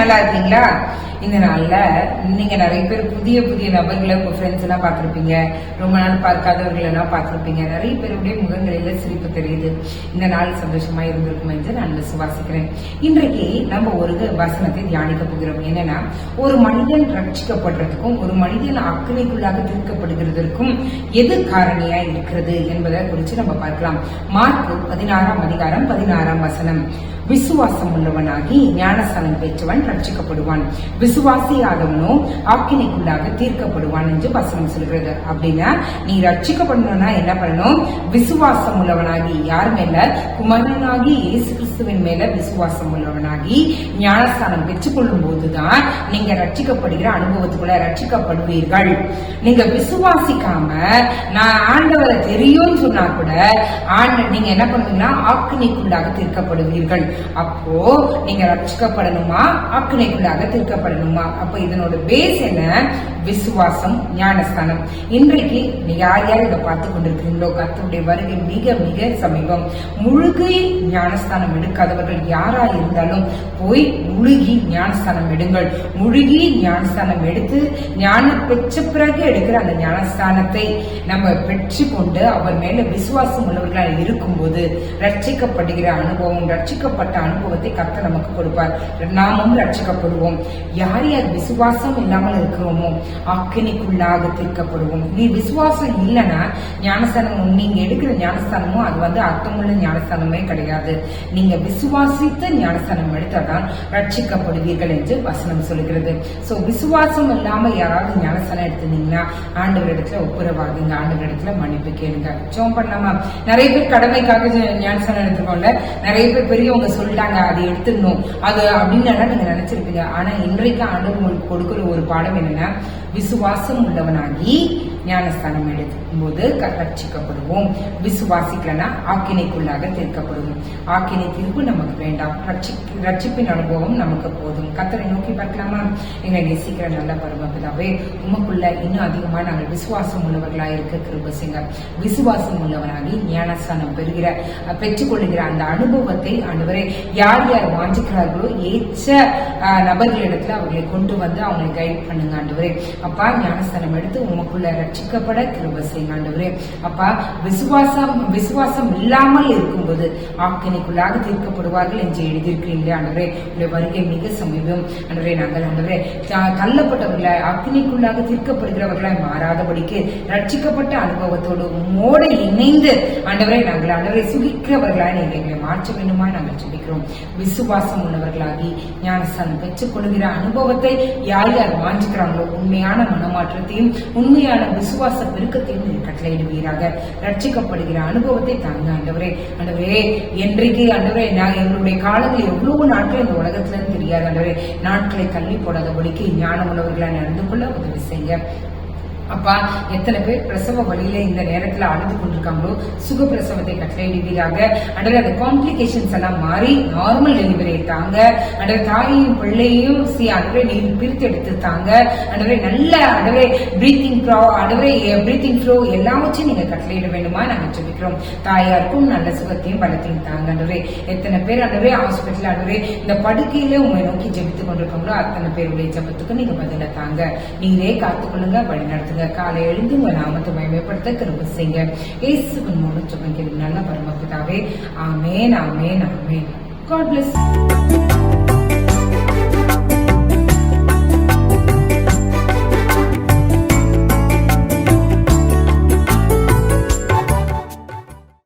நல்லா இருக்கீங்களா? இந்த நாள்ல நீங்க நிறைய பேர் புதிய புதிய நபர்களை உங்க ஃப்ரெண்ட்ஸ் எல்லாம் பார்த்திருப்பீங்க. ரொம்ப நாள் பார்க்காதவர்கள் எல்லாம் பார்த்திருப்பீங்க. நிறைய பேருடைய முகங்களில சிரிப்பு தெரியுது. இந்த நாள் சந்தோஷமா இருந்திருக்கும் என்று நான் விசுவாசிக்கிறேன். இன்றைக்கு நம்ம ஒரு வசனத்தை தியானிக்க போகிறோம். என்னன்னா ஒரு மனிதன் ரட்சிக்கப்படுறதுக்கும் ஒரு மனிதன் அக்கறைக்குள்ளாக தீர்க்கப்படுகிறதற்கும் எது காரணியா இருக்கிறது என்பதை குறித்து நம்ம பார்க்கலாம். மார்க் பதினாறாம் அதிகாரம் பதினாறாம் வசனம். விசுவாசம் உள்ளவனாகி ஞானஸ்தானம் பெற்றவன் ரட்சிக்கப்படுவான். விசுவாசியாதவனோ ஆக்கினைக்குள்ளாக தீர்க்கப்படுவான் என்று வசனம் சொல்கிறது. அப்படின்னா நீ ரட்சிக்கப்படணும்னா என்ன பண்ணணும்? விசுவாசம் உள்ளவனாகி யார் மேல? குமரனாகி இயேசு கிறிஸ்துவின் மேல விசுவாசம் உள்ளவனாகி ஞானஸ்தானம் பெற்றுக்கொள்ளும் போதுதான் நீங்க ரட்சிக்கப்படுகிற அனுபவத்துக்குள்ள ரட்சிக்கப்படுவீர்கள். நீங்க விசுவாசிக்காம நான் ஆண்டவரை தெரியும்னு சொன்னா கூட ஆண்ட நீங்க என்ன பண்ணுவீங்கன்னா ஆக்கினைக்குள்ளாக தீர்க்கப்படுவீர்கள். அப்போ நீங்க ரட்சிக்கப்படணுமா? அக்னைக்குள்ளாக தீர்க்கப்படணுமா? அப்ப இதனோட பேஸ் என்ன? விசுவாசம் ஞானஸ்தானம். இன்றைக்கு நீங்க யார் யார் இதை பார்த்து கொண்டிருக்கிறீங்களோ கத்தருடைய வருகை மிக மிக சமீபம். முழுகை ஞானஸ்தானம் எடுக்காதவர்கள் யாரா இருந்தாலும் போய் முழுகி ஞானஸ்தானம் எடுங்கள். முழுகி ஞானஸ்தானம் எடுத்து ஞானம் பெற்ற பிறகு எடுக்கிற அந்த ஞானஸ்தானத்தை நம்ம பெற்று கொண்டு அவர் மேல விசுவாசம் உள்ளவர்களாக இருக்கும்போது ரட்சிக்கப்படுகிற அனுபவம் ரட்சிக்கப்பட்ட அனுபவத்தை கர்த்தர் நமக்கு கொடுப்பார். நாமும் ரட்சிக்கப்படுவோம் யார் யார் விசுவாசம் இல்லாமல் இருக்கிறோமோ அக்கினிக்குள்ளாக தீர்க்கப்படுவோம். நீ விசுவாசம் இல்லைன்னா ஞானஸ்தானம் நீங்க எடுக்கிற ஞானஸ்தானமும் அது வந்து அர்த்தமுள்ள ஞானஸ்தானமே கிடையாது. நீங்க விசுவாசித்து ஞானஸ்தானம் எடுத்தாதான் ரட்சிக்கப்படுவீர்கள் என்று வசனம் சொல்கிறது சோ விசுவாசம் இல்லாம யாராவது ஞானஸ்தானம் எடுத்திருந்தீங்கன்னா ஆண்டவரிடத்துல ஒப்புரவாகுங்க ஆண்டவரிடத்துல மன்னிப்பு கேளுங்க. ஜோம் பண்ணாமா நிறைய பேர் கடமைக்காக ஞானஸ்தானம் எடுத்துக்கோங்க நிறைய பேர் பெரியவங்க சொல்லிட்டாங்க அதை எடுத்துடணும். அது அப்படின்னு எல்லாம் நீங்க நினைச்சிருப்பீங்க. ஆனா இன்றைக்கு ஆண்டு உங்களுக்கு கொடுக்கிற ஒரு பாடம் என்னன்னா விசுவாசம் உள்ளவனாகி ஞானஸ்தானம் எடுக்கும் போது க- ரட்சிக்கப்படுவோம் விசுவாசிக்கலனா ஆக்கினைக்குள்ளாக தீர்க்கப்படுவோம். ஆக்கினை தீர்ப்பு நமக்கு வேண்டாம். ரட்சி ரட்சிப்பின் அனுபவம் நமக்கு போதும். கத்தரை நோக்கி பார்க்கலாமா? எங்களை நேசிக்கிற நல்ல பரமபிதாவே உமக்குள்ள இன்னும் அதிகமா நாங்கள் விசுவாசம் உள்ளவர்களா இருக்க கிருப விசுவாசம் உள்ளவனாகி ஞானஸ்தானம் பெறுகிற பெற்றுக்கொள்கிற பெற்றுக்கொள்ளுகிற அந்த அனுபவத்தை அனுவரை யார் யார் வாஞ்சிக்கிறார்களோ ஏற்ற நபர்களிடத்துல அவர்களை கொண்டு வந்து அவங்களை கைட் பண்ணுங்க ஆண்டவரே. அப்பா ஞானஸ்தானம் எடுத்து உமக்குள்ள ரட்சிக்கப்பட கிருப செய்யுங்க ஆண்டவரே. அப்பா விசுவாசம் விசுவாசம் இல்லாமல் இருக்கும்போது ஆக்கினைக்குள்ளாக தீர்க்கப்படுவார்கள் என்று எழுதியிருக்கிறீங்களே ஆண்டவரே. உடைய வருகை மிக சமீபம். ஆண்டவரே நாங்கள் ஆண்டவரே த- தள்ளப்பட்டவர்களை தீர்க்கப்படுகிறவர்களாய் மாறாதபடிக்கு ரட்சிக்கப்பட்ட அனுபவத்தோடு உம்மோடு இணைந்து ஆண்டவரை நாங்கள் ஆண்டவரை சுகிக்கிறவர்களாய் நீங்கள் எங்களை மாற்ற வேண்டுமா நாங்கள் சொல்லிக்கிறோம் விசுவாசம் உள்ளவர்களாகி ஞானஸ்தானம் பெற்றுக் கொள்கிற அனுபவத்தை யார் யார் வாஞ்சிக்கிறாங்களோ உண்மையான மனமாற்றத்தையும் உண்மையான விசுவாச பெருக்கத்தையும் நீர் கட்டளையிடுவீராக ரட்சிக்கப்படுகிற அனுபவத்தை தாங்க ஆண்டவரே. ஆண்டவரே என்றைக்கு ஆண்டவரே நான் எங்களுடைய காலங்கள் எவ்வளவு நாட்கள் இந்த உலகத்துல இருந்து தெரியாது ஆண்டவரே. நாட்களை தள்ளி போடாதபடிக்கு ஞானம் உள்ளவர்களாக நடந்து கொள்ள உதவி செய்ய அப்பா எத்தனை பேர் பிரசவ வழியில இந்த நேரத்துல அழுது கொண்டிருக்காங்களோ சுக பிரசவத்தை கட்டளையிடுவீராக அண்டர் அந்த காம்ப்ளிகேஷன்ஸ் எல்லாம் மாறி நார்மல் டெலிவரி தாங்க. அண்டர் தாயையும் பிள்ளையும் சி அடவே நீ பிரித்தெடுத்து தாங்க. அடவே நல்ல அடவே பிரீத்திங் ப்ரா அடவே பிரீத்திங் ஃப்ளோ எல்லாவற்றையும் நீங்க கட்டளையிட வேண்டுமா நாங்கள் சொல்லிக்கிறோம். தாயாருக்கும் நல்ல சுகத்தையும் பலத்தையும் தாங்க அடவே எத்தனை பேர் அடவே ஹாஸ்பிட்டல் அடவே இந்த படுக்கையில உங்களை நோக்கி ஜெபித்து கொண்டிருக்காங்களோ அத்தனை பேருடைய ஜெபத்துக்கு நீங்க பதில தாங்க. நீங்களே காத்துக்கொள்ளுங்க வழி நடத்துங்க காலை எழுந்து உங்க நாமத்தை மயமைப்படுத்த கிருப செய்ய இயேசுவின் மூலம் ஜெபம் நல்ல பரமபிதாவே. ஆமேன் ஆமேன் ஆமேன். God plus